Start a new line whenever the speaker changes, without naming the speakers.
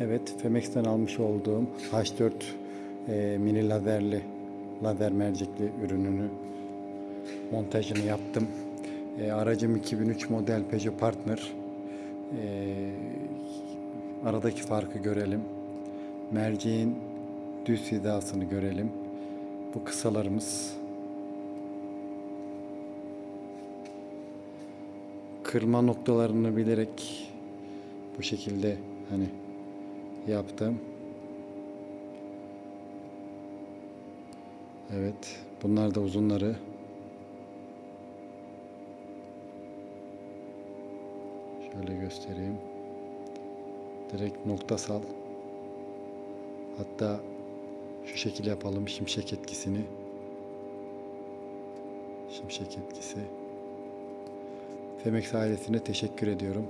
Evet, Femex'ten almış olduğum H4 e, mini lazerli, lazer mercekli ürününü montajını yaptım. E, aracım 2003 model Peugeot Partner. E, aradaki farkı görelim. Merceğin düz hizasını görelim. Bu kısalarımız kırma noktalarını bilerek bu şekilde hani yaptım. Evet, bunlar da uzunları. Şöyle göstereyim. Direkt noktasal. Hatta şu şekil yapalım şimşek etkisini. Şimşek etkisi. Femex ailesine teşekkür ediyorum.